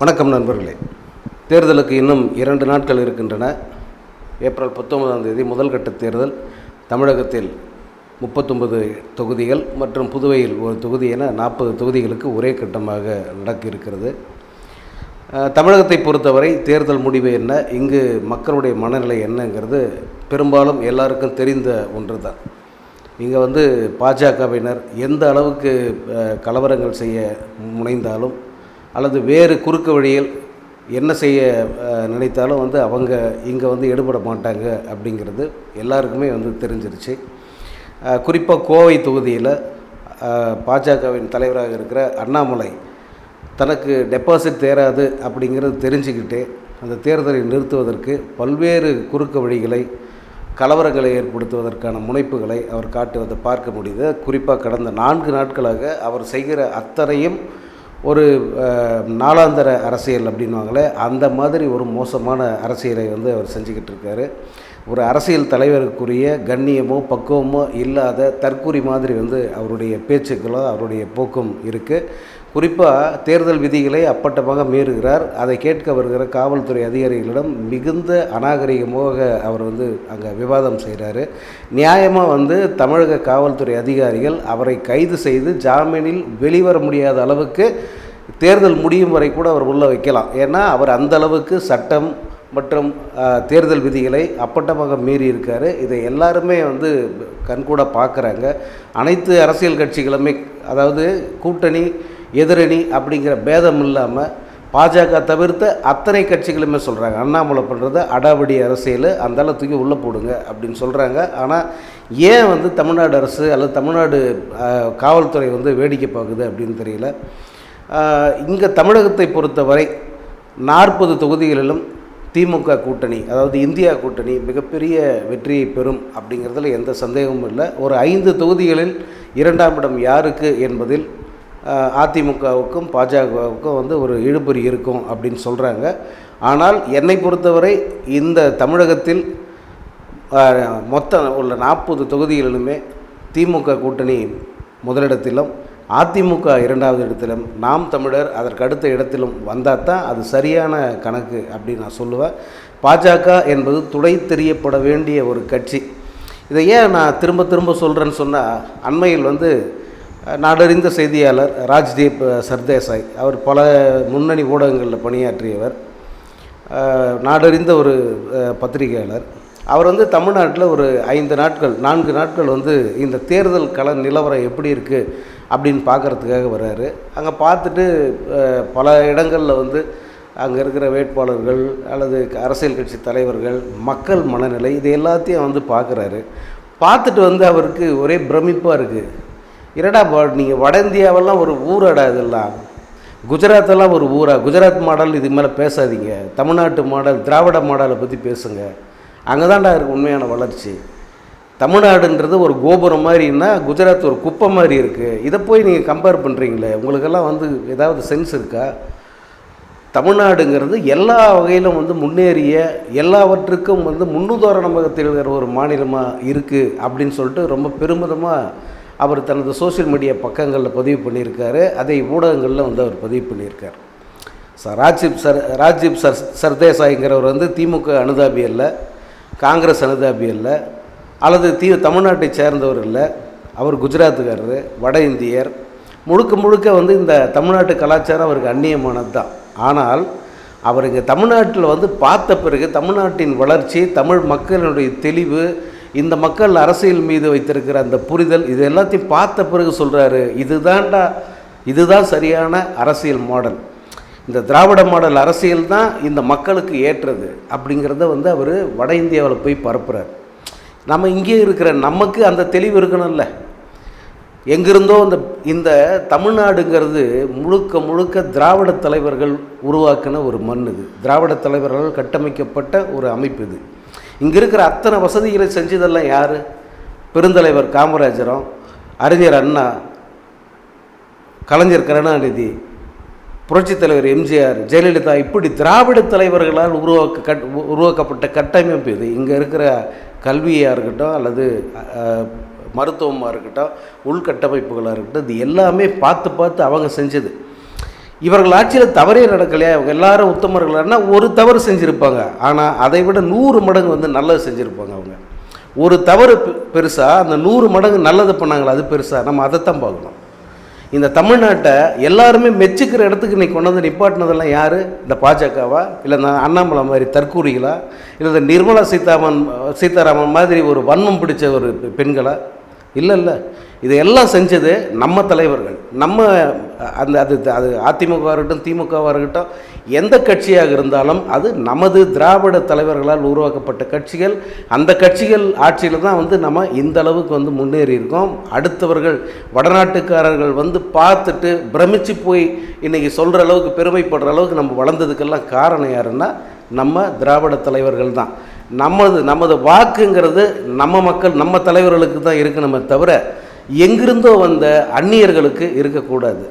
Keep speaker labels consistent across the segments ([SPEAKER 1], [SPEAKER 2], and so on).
[SPEAKER 1] வணக்கம் நண்பர்களே. தேர்தலுக்கு இன்னும் இரண்டு நாட்கள் இருக்கின்றன. ஏப்ரல் பத்தொன்பதாம் தேதி முதல் கட்ட தேர்தல். தமிழகத்தில் முப்பத்தொன்பது தொகுதிகள் மற்றும் புதுவையில் ஒரு தொகுதி என நாற்பது தொகுதிகளுக்கு ஒரே கட்டமாக நடக்க இருக்கிறது தமிழகத்தை பொறுத்தவரை தேர்தல் முடிவு என்ன இங்கு மக்களுடைய மனநிலை என்னங்கிறது பெரும்பாலும் எல்லாருக்கும் தெரிந்த ஒன்று தான் இங்கே வந்து பாஜகவினர் எந்த அளவுக்கு கலவரங்கள் செய்ய முனைந்தாலும் அல்லது வேறு குறுக்கு வழியில் என்ன செய்ய நினைத்தாலும் வந்து அவங்க இங்கே வந்து எடுபட மாட்டாங்க அப்படிங்கிறது எல்லாருக்குமே வந்து தெரிஞ்சிருச்சு. குறிப்பாக கோவை தொகுதியில் பாஜகவின் தலைவராக இருக்கிற அண்ணாமலை தனக்கு டெபாசிட் தேராது அப்படிங்கிறது தெரிஞ்சுக்கிட்டே அந்த தேர்தலை நிறுத்துவதற்கு பல்வேறு குறுக்கு வழிகளை கலவரங்களை ஏற்படுத்துவதற்கான முனைப்புகளை அவர் காட்டுவதை பார்க்க முடியுது குறிப்பாக கடந்த நான்கு நாட்களாக அவர் செய்கிற அத்தனையும் ஒரு நாளாந்தர அரசியல் அப்படின்வாங்களே அந்த மாதிரி ஒரு மோசமான அரசியலை வந்து அவர் செஞ்சுக்கிட்டு இருக்காரு. ஒரு அரசியல் தலைவருக்குரிய கண்ணியமோ பக்குவமோ இல்லாத தற்கூரி மாதிரி வந்து அவருடைய பேச்சுக்களும் அவருடைய போக்கும் இருக்குது குறிப்பாக தேர்தல் விதிகளை அப்பட்டமாக மீறுகிறார். அதை கேட்க வருகிற காவல்துறை அதிகாரிகளிடம் மிகுந்த அநாகரிகமாக அவர் வந்து அங்கே விவாதம் செய்கிறாரு நியாயமாக வந்து தமிழக காவல்துறை அதிகாரிகள் அவரை கைது செய்து ஜாமீனில் வெளிவர முடியாத அளவுக்கு தேர்தல் முடியும் வரை கூட அவர் உள்ளே வைக்கலாம். ஏன்னா அவர் அந்த அளவுக்கு சட்டம் மற்றும் தேர்தல் விதிகளை அப்பட்டமாக மீறி இருக்காரு. இதை எல்லாருமே வந்து கண்கூட பார்க்குறாங்க அனைத்து அரசியல் கட்சிகளுமே அதாவது கூட்டணி எதிரணி அப்படிங்கிற பேதம் இல்லாமல் பாஜக தவிர்த்த அத்தனை கட்சிகளுமே சொல்கிறாங்க அண்ணாமலை பண்ணுறது அடாவடி அரசியல் அந்தால தூக்கி உள்ளே போடுங்க அப்படின்னு சொல்கிறாங்க ஆனால் ஏன் வந்து தமிழ்நாடு அரசு அல்லது தமிழ்நாடு காவல்துறை வந்து வேடிக்கை பார்க்குது அப்படின்னு தெரியல. இங்கே தமிழகத்தை பொறுத்தவரை நாற்பது தொகுதிகளிலும் திமுக கூட்டணி அதாவது இந்தியா கூட்டணி மிகப்பெரிய வெற்றியை பெறும் அப்படிங்கிறதுல எந்த சந்தேகமும் இல்லை. ஒரு ஐந்து தொகுதிகளில் இரண்டாம் இடம் யாருக்கு என்பதில் அதிமுகவுக்கும் பாஜகவுக்கும் வந்து ஒரு இழுபறி இருக்கும் அப்படின்னு சொல்கிறாங்க ஆனால் என்னை பொறுத்தவரை இந்த தமிழகத்தில் மொத்தம் உள்ள நாற்பது தொகுதிகளிலுமே திமுக கூட்டணி முதலிடத்திலும் அதிமுக இரண்டாவது இடத்திலும் நாம் தமிழர் அதற்கு அடுத்த இடத்திலும் வந்தால் தான் அது சரியான கணக்கு அப்படின்னு நான் சொல்லுவேன். பாஜக என்பது துடை தெரியப்பட வேண்டிய ஒரு கட்சி. இதை ஏன் நான் திரும்ப திரும்ப சொல்கிறேன்னு சொன்னால் அண்மையில் வந்து நாடறிந்த செய்தியாளர் ராஜ்தீப் சர்தேசாய். அவர் பல முன்னணி ஊடகங்களில் பணியாற்றியவர். நாடறிந்த ஒரு பத்திரிகையாளர். அவர் வந்து தமிழ்நாட்டில் ஒரு ஐந்து நாட்கள் நான்கு நாட்கள் வந்து இந்த தேர்தல் கள நிலவரம் எப்படி இருக்குது அப்படின்னு பார்க்குறதுக்காக வர்றாரு அங்கே பார்த்துட்டு பல இடங்களில் வந்து அங்கே இருக்கிற வேட்பாளர்கள் அல்லது அரசியல் கட்சி தலைவர்கள் மக்கள் மனநிலை இது எல்லாத்தையும் வந்து பார்க்குறாரு. பார்த்துட்டு வந்து அவருக்கு ஒரே பிரமிப்பாக இருக்குது இரடா நீங்கள் வட இந்தியாவெல்லாம் ஒரு ஊரடா இதெல்லாம். குஜராத்தெல்லாம் ஒரு ஊரா. குஜராத் மாடல் இதுக்கு மேலே பேசாதீங்க. தமிழ்நாட்டு மாடல் திராவிட மாடலை பற்றி பேசுங்க. அங்கே தான்டா இருக்குது உண்மையான வளர்ச்சி. தமிழ்நாடுன்றது ஒரு கோபுரம் மாதிரின்னா குஜராத் ஒரு குப்பை மாதிரி இருக்குது இதை போய் நீங்கள் கம்பேர் பண்ணுறீங்களே உங்களுக்கெல்லாம் வந்து ஏதாவது சென்ஸ் இருக்கா? தமிழ்நாடுங்கிறது எல்லா வகையிலும் வந்து முன்னேறிய எல்லாவற்றுக்கும் வந்து முன்னுதாரணமாக திகழ்கிற ஒரு மாநிலமாக இருக்குது அப்படின்னு சொல்லிட்டு ரொம்ப பெருமிதமாக அவர் தனது சோஷியல் மீடியா பக்கங்களில் பதிவு பண்ணியிருக்காரு. அதை ஊடகங்களில் வந்து அவர் பதிவு பண்ணியிருக்கார். சார் ராஜீப் சர் ராஜீப் சர் சர்தேசாய்ங்கிறவர் வந்து திமுக அனுதாபி அல்ல காங்கிரஸ் அனுதாபி அல்ல அல்லது தீ தமிழ்நாட்டை சேர்ந்தவர் இல்லை அவர் குஜராத்துக்காரர் வட இந்தியர். முழுக்க முழுக்க வந்து இந்த தமிழ்நாட்டு கலாச்சாரம் அவருக்கு அந்நியமானது தான் ஆனால் அவர் இங்கே தமிழ்நாட்டில் வந்து பார்த்த பிறகு தமிழ்நாட்டின் வளர்ச்சி தமிழ் மக்களினுடைய தெளிவு இந்த மக்கள் அரசியல் மீது வைத்திருக்கிற அந்த புரிதல் இது எல்லாத்தையும் பார்த்த பிறகு சொல்கிறாரு இதுதான்டா இதுதான் சரியான அரசியல் மாடல். இந்த திராவிட மாடல் அரசியல் தான் இந்த மக்களுக்கு ஏற்றது அப்படிங்கிறத வந்து அவர் வட இந்தியாவில் போய் பரப்புகிறார் நம்ம இங்கே இருக்கிற நமக்கு அந்த தெளிவு இருக்கணும்ல. எங்கிருந்தோ இந்த இந்த தமிழ்நாடுங்கிறது முழுக்க முழுக்க திராவிட தலைவர்கள் உருவாக்கின ஒரு மண் இது. திராவிட தலைவர்களால் கட்டமைக்கப்பட்ட ஒரு அமைப்பு இது. இங்கே இருக்கிற அத்தனை வசதிகளை செஞ்சதெல்லாம் யார்? பெருந்தலைவர் காமராஜரும் அறிஞர் அண்ணா கலைஞர் கருணாநிதி புரட்சித் தலைவர் எம்ஜிஆர் ஜெயலலிதா இப்படி திராவிட தலைவர்களால் உருவாக்க கட் உருவாக்கப்பட்ட கட்டமைப்பு இது. இங்கே இருக்கிற கல்வியாக இருக்கட்டும் அல்லது மருத்துவமாக இருக்கட்டும் உள்கட்டமைப்புகளாக இருக்கட்டும் இது எல்லாமே பார்த்து பார்த்து அவங்க செஞ்சது. இவர்கள் ஆட்சியில் தவறே நடக்கலையா? இவங்க எல்லாரும் உத்தமர்கள்னா ஒரு தவறு செஞ்சுருப்பாங்க. ஆனால் அதை விட நூறு மடங்கு வந்து நல்லது செஞ்சுருப்பாங்க அவங்க. ஒரு தவறு பெருசாக அந்த நூறு மடங்கு நல்லது பண்ணாங்களா அது பெருசாக நம்ம அதைத்தான் பார்க்கணும். இந்த தமிழ்நாட்டை எல்லாருமே மெச்சுக்கிற இடத்துக்கு இன்றைக்கி கொண்டு வந்து நிப்பாட்டினதெல்லாம் யார்? இந்த பாஜகவா? இல்லை இந்த அண்ணாமலை மாதிரி தற்கூரிகளா இல்லை இந்த நிர்மலா சீதாராமன் சீதாராமன் மாதிரி ஒரு வன்மம் பிடிச்ச ஒரு பெண்களா? இல்லை இல்லை. இதையெல்லாம் செஞ்சது நம்ம தலைவர்கள். நம்ம அந்த அது அது அதிமுகவாக இருக்கட்டும் திமுகவாக இருக்கட்டும் எந்த கட்சியாக இருந்தாலும் அது நமது திராவிட தலைவர்களால் உருவாக்கப்பட்ட கட்சிகள். அந்த கட்சிகள் ஆட்சியில் தான் வந்து நம்ம இந்த அளவுக்கு வந்து முன்னேறி இருக்கோம். அடுத்தவர்கள் வடநாட்டுக்காரர்கள் வந்து பார்த்துட்டு பிரமிச்சு போய் இன்றைக்கி சொல்கிற அளவுக்கு பெருமைப்படுற அளவுக்கு நம்ம வளர்ந்ததுக்கெல்லாம் காரணம் யாருன்னா நம்ம திராவிட தலைவர்கள் தான். நமது நமது வாக்குங்கிறது நம்ம மக்கள் நம்ம தலைவர்களுக்கு தான் இருக்கணுமே தவிர எங்கிருந்தோ வந்த அந்நியர்களுக்கு இருக்கக்கூடாது.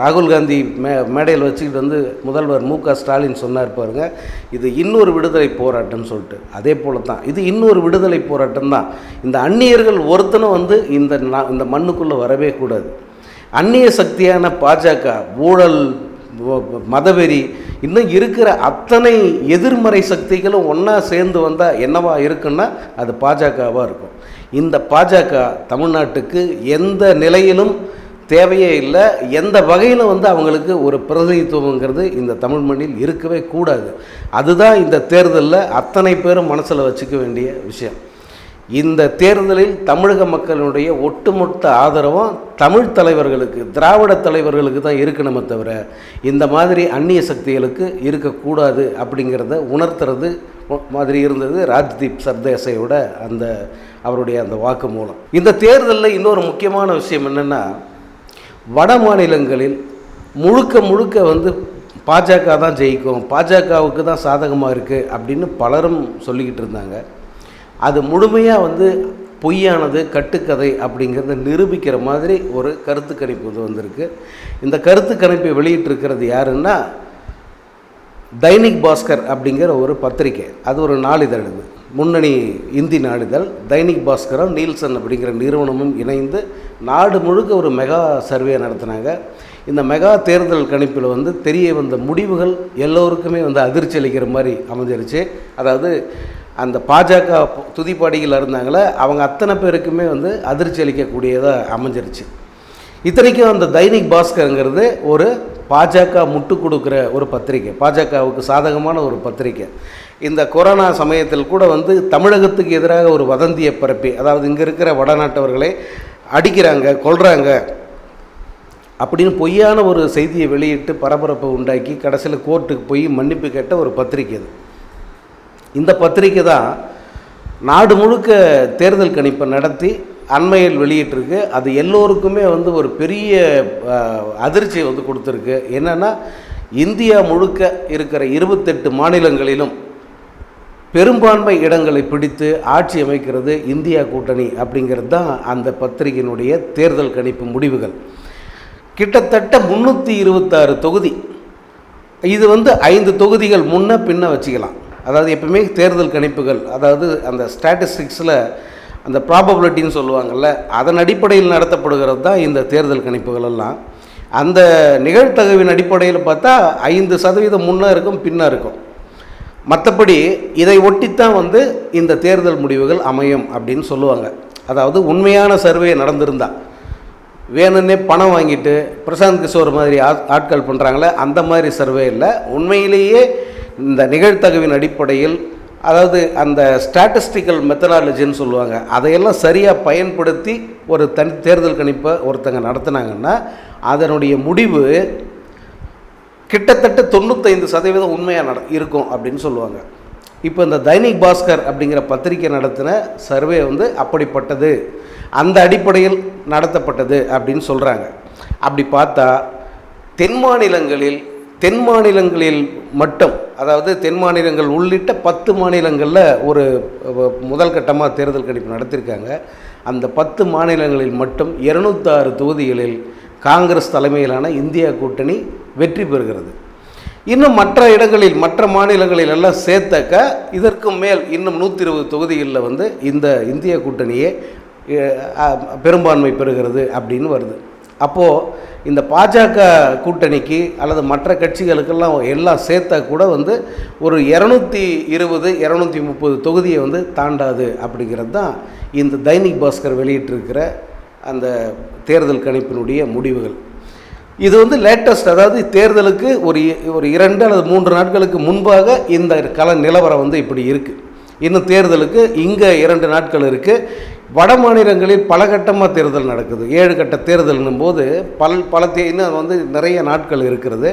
[SPEAKER 1] ராகுல் காந்தி மே மேடையில் வச்சுக்கிட்டு வந்து முதல்வர் மு க ஸ்டாலின் சொன்னார் பாருங்க இது இன்னொரு விடுதலை போராட்டம்னு சொல்லிட்டு. அதே போல தான் இது இன்னொரு விடுதலை போராட்டம் தான். இந்த அந்நியர்கள் ஒருத்தனும் வந்து இந்த இந்த மண்ணுக்குள்ளே வரவே கூடாது. அந்நிய சக்தியான பாஜக ஊழல் மதவெறி இன்னும் இருக்கிற அத்தனை எதிர்மறை சக்திகளும் ஒன்றா சேர்ந்து வந்தால் என்னவா இருக்குன்னா அது பாஜகவாக இருக்கும். இந்த பாஜக தமிழ்நாட்டுக்கு எந்த நிலையிலும் தேவையே இல்லை. எந்த வகையிலும் வந்து அவங்களுக்கு ஒரு பிரதிநிதித்துவங்கிறது இந்த தமிழ் மண்ணில் இருக்கவே கூடாது. அதுதான் இந்த தேர்தலில் அத்தனை பேரும் மனசில் வச்சுக்க வேண்டிய விஷயம். இந்த தேர்தலில் தமிழக மக்களுடைய ஒட்டுமொத்த ஆதரவும் தமிழ் தலைவர்களுக்கு திராவிட தலைவர்களுக்கு தான் இருக்கணுமே தவிர இந்த மாதிரி அந்நிய சக்திகளுக்கு இருக்கக்கூடாது அப்படிங்கிறத உணர்த்துறது மாதிரி இருந்தது. ராஜ்தீப் சர்தேசையோட அந்த அவருடைய அந்த வாக்கு மூலம். இந்த தேர்தலில் இன்னொரு முக்கியமான விஷயம் என்னென்னா வட மாநிலங்களில் முழுக்க முழுக்க வந்து பாஜக தான் ஜெயிக்கும் பாஜகவுக்கு தான் சாதகமாக இருக்குது அப்படின்னு பலரும் சொல்லிக்கிட்டு இருந்தாங்க. அது முழுமையாக வந்து பொய்யானது கட்டுக்கதை அப்படிங்கிறத நிரூபிக்கிற மாதிரி ஒரு கருத்து கணிப்பு வந்து வந்திருக்கு. இந்த கருத்து கணிப்பை வெளியிட்டிருக்கிறது யாருன்னா தைனிக் பாஸ்கர் அப்படிங்கிற ஒரு பத்திரிக்கை அது ஒரு நாளிதழ் இது. முன்னணி இந்தி நாளிதழ். தைனிக் பாஸ்கரும் நீல்சன் அப்படிங்கிற நிறுவனமும் இணைந்து நாடு முழுக்க ஒரு மெகா சர்வே நடத்தினாங்க. இந்த மெகா தேர்தல் கணிப்பில் வந்து தெரிய வந்த முடிவுகள் எல்லோருக்குமே வந்து அதிர்ச்சி அளிக்கிற மாதிரி அமைஞ்சிருச்சு. அதாவது அந்த பாஜக துதிப்பாடிகள் இருந்தாங்களே அவங்க அத்தனை பேருக்குமே வந்து அதிர்ச்சி அளிக்கக்கூடியதாக அமைஞ்சிருச்சு. இத்தனைக்கும் அந்த தைனிக் பாஸ்கருங்கிறது ஒரு பாஜக முட்டு கொடுக்குற ஒரு பத்திரிக்கை பாஜகவுக்கு சாதகமான ஒரு பத்திரிக்கை. இந்த கொரோனா சமயத்தில் கூட வந்து தமிழகத்துக்கு எதிராக ஒரு வதந்தியை பரப்பி அதாவது இங்கே இருக்கிற வடநாட்டவர்களை அடிக்கிறாங்க கொள்கிறாங்க அப்படின்னு பொய்யான ஒரு செய்தியை வெளியிட்டு பரபரப்பை உண்டாக்கி கடைசியில் கோர்ட்டுக்கு போய் மன்னிப்பு கேட்ட ஒரு பத்திரிக்கை இது. இந்த பத்திரிக்கை தான் நாடு முழுக்க தேர்தல் கணிப்பை நடத்தி அண்மையில் வெளியிட்டிருக்கு. அது எல்லோருக்குமே வந்து ஒரு பெரிய அதிர்ச்சியை வந்து கொடுத்துருக்கு. என்னென்னா இந்தியா முழுக்க இருக்கிற இருபத்தெட்டு மாநிலங்களிலும் பெரும்பான்மை இடங்களை பிடித்து ஆட்சி அமைக்கிறது இந்தியா கூட்டணி அப்படிங்கிறது தான் அந்த பத்திரிகையினுடைய தேர்தல் கணிப்பு முடிவுகள். கிட்டத்தட்ட முந்நூற்றி இருபத்தாறு தொகுதி. இது வந்து ஐந்து தொகுதிகள் முன்ன பின்ன வச்சுக்கலாம். அதாவது எப்பவுமே தேர்தல் கணிப்புகள் அதாவது அந்த ஸ்டாட்டிஸ்டிக்ஸில் அந்த ப்ராபபிலிட்டின்னு சொல்லுவாங்கள்ல அதன் அடிப்படையில் நடத்தப்படுகிறது தான் இந்த தேர்தல் கணிப்புகள் எல்லாம். அந்த நிகழ்த்தகவின் அடிப்படையில் பார்த்தா ஐந்து சதவீதம் முன்னே இருக்கும் பின்னே இருக்கும். மற்றபடி இதை ஒட்டித்தான் வந்து இந்த தேர்தல் முடிவுகள் அமையும் அப்படின்னு சொல்லுவாங்க. அதாவது உண்மையான சர்வே நடந்திருந்தா. வேணும்னே பணம் வாங்கிட்டு பிரசாந்த் கிஷோர் மாதிரி ஆட்- ஆட்கள் பண்ணுறாங்களே அந்த மாதிரி சர்வே இல்லை. உண்மையிலேயே இந்த நிகழ்த்தகவின் அடிப்படையில் அதாவது அந்த ஸ்டாட்டிஸ்டிக்கல் மெத்தடாலஜின்னு சொல்லுவாங்க. அதையெல்லாம் சரியாக பயன்படுத்தி ஒரு தனி தேர்தல் கணிப்பை ஒருத்தங்க நடத்துனாங்கன்னா அதனுடைய முடிவு கிட்டத்தட்ட தொண்ணூத்தைந்து சதவீதம் உண்மையாக நட இருக்கும் அப்படின்னு சொல்லுவாங்க. இப்போ இந்த தைனிக் பாஸ்கர் அப்படிங்கிற பத்திரிக்கை நடத்தின சர்வே வந்து அப்படிப்பட்டது. அந்த அடிப்படையில் நடத்தப்பட்டது அப்படின்னு சொல்கிறாங்க அப்படி பார்த்தா தென் மாநிலங்களில் தென் மாநிலங்களில் மட்டும் அதாவது தென் மாநிலங்கள் உள்ளிட்ட பத்து மாநிலங்களில் ஒரு முதல் கட்டமாக தேர்தல் கணிப்பு நடத்தியிருக்காங்க அந்த பத்து மாநிலங்களில் மட்டும் இருநூத்தாறு தொகுதிகளில் காங்கிரஸ் தலைமையிலான இந்தியா கூட்டணி வெற்றி பெறுகிறது. இன்னும் மற்ற இடங்களில் மற்ற மாநிலங்களில் எல்லாம் சேர்த்தாக்க இதற்கும் மேல் இன்னும் நூற்றி இருபது தொகுதிகளில் வந்து இந்த இந்திய கூட்டணியே பெரும்பான்மை பெறுகிறது அப்படின்னு வருது. அப்போது இந்த பாஜக கூட்டணிக்கு அல்லது மற்ற கட்சிகளுக்கெல்லாம் எல்லாம் சேர்த்தா கூட வந்து ஒரு இரநூத்தி இருபது இரநூத்தி முப்பது தொகுதியை வந்து தாண்டாது அப்படிங்கிறது தான் இந்த தைனிக் பாஸ்கர் வெளியிட்டிருக்கிற அந்த தேர்தல் கணிப்பினுடைய முடிவுகள். இது வந்து லேட்டஸ்ட் அதாவது தேர்தலுக்கு ஒரு இ- ஒரு இரண்டு அல்லது மூன்று நாட்களுக்கு முன்பாக இந்த கல நிலவரம் வந்து இப்படி இருக்குது இன்னும் தேர்தலுக்கு இங்கே இரண்டு நாட்கள் இருக்குது வட மாநிலங்களில் பல கட்டமாக தேர்தல் நடக்குது. ஏழு கட்ட தேர்தல்னும் போது பல் பல தே இன்னும் வந்து நிறைய நாட்கள் இருக்கிறது.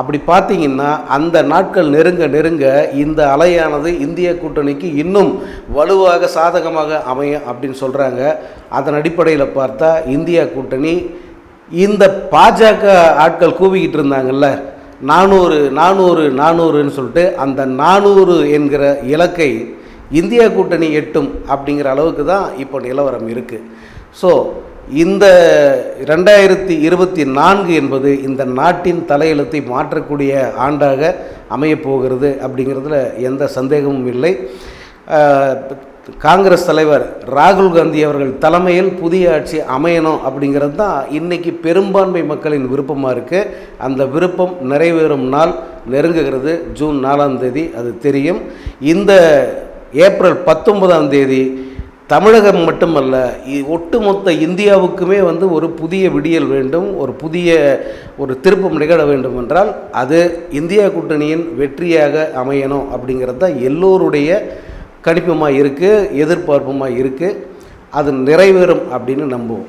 [SPEAKER 1] அப்படி பார்த்தீங்கன்னா அந்த நாட்கள் நெருங்க நெருங்க இந்த அலையானது இந்திய கூட்டணிக்கு இன்னும் வலுவாக சாதகமாக அமையும் அப்படின்னு சொல்கிறாங்க அதன் அடிப்படையில் பார்த்தா இந்தியா கூட்டணி இந்த பாஜக ஆட்கள் கூவிக்கிட்டு இருந்தாங்கல்ல நானூறு நானூறு நானூறுன்னு சொல்லிட்டு அந்த நானூறு என்கிற இலக்கை இந்தியா கூட்டணி எட்டும் அப்படிங்கிற அளவுக்கு தான் இப்போ நிலவரம் இருக்குது ஸோ இந்த ரெண்டாயிரத்தி இருபத்தி நான்கு என்பது இந்த நாட்டின் தலையெழுத்தை மாற்றக்கூடிய ஆண்டாக அமையப் போகிறது அப்படிங்கிறதுல எந்த சந்தேகமும் இல்லை. காங்கிரஸ் தலைவர் ராகுல் காந்தி அவர்கள் தலைமையில் புதிய ஆட்சி அமையணும் அப்படிங்கிறது தான் இன்றைக்கி பெரும்பான்மை மக்களின் விருப்பமாக இருக்குது அந்த விருப்பம் நிறைவேறும் நாள் நெருங்குகிறது. ஜூன் நாலாம் தேதி அது தெரியும். இந்த ஏப்ரல் பத்தொன்பதாம் தேதி தமிழகம் மட்டுமல்ல ஒட்டுமொத்த இந்தியாவுக்குமே வந்து ஒரு புதிய விடியல் வேண்டும் ஒரு புதிய ஒரு திருப்பம் நிகழ வேண்டும் என்றால் அது இந்தியா கூட்டணியின் வெற்றியாக அமையணும் அப்படிங்கிறது தான் எல்லோருடைய கணிப்புமாக இருக்குது எதிர்பார்ப்புமாக இருக்குது அது நிறைவேறும் அப்படின்னு நம்புவோம்.